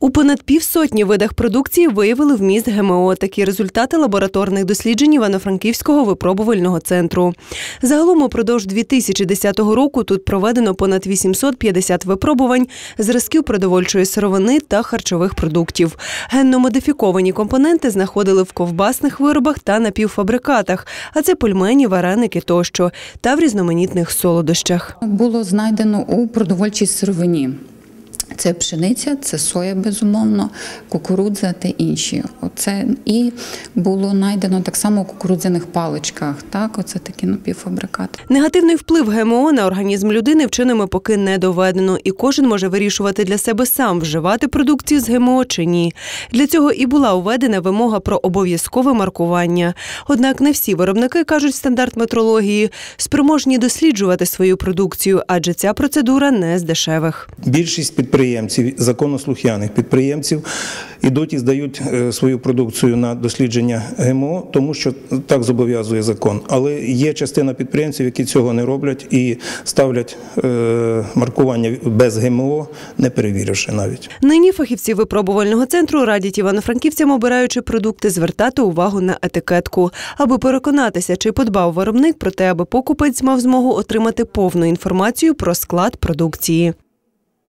У понад півсотні видах продукції виявили вміст ГМО. Такі результати лабораторних досліджень Івано-Франківського випробувального центру. Загалом упродовж 2010 року тут проведено понад 850 випробувань зразків продовольчої сировини та харчових продуктів. Генно-модифіковані компоненти знаходили в ковбасних виробах та напівфабрикатах, а це пельмені, вареники тощо, та в різноманітних солодощах. Було знайдено у продовольчій сировині. Це пшениця, це соя, безумовно, кукурудза та інші. Оце і було знайдено так само у кукурудзяних паличках. Так, оце такі напівфабрикати. Негативний вплив ГМО на організм людини вченими поки не доведено, і кожен може вирішувати для себе сам, вживати продукцію з ГМО чи ні. Для цього і була уведена вимога про обов'язкове маркування. Однак не всі виробники кажуть стандарт метрології, спроможні досліджувати свою продукцію, адже ця процедура не з дешевих. Більшість підприємців, законослухняних підприємців, ідуть і здають е, свою продукцію на дослідження ГМО, тому що так зобов'язує закон. Але є частина підприємців, які цього не роблять і ставлять е, маркування без ГМО, не перевіривши навіть. Нині фахівці випробувального центру радять івано-франківцям, обираючи продукти, звертати увагу на етикетку, аби переконатися, чи подбав виробник про те, аби покупець мав змогу отримати повну інформацію про склад продукції.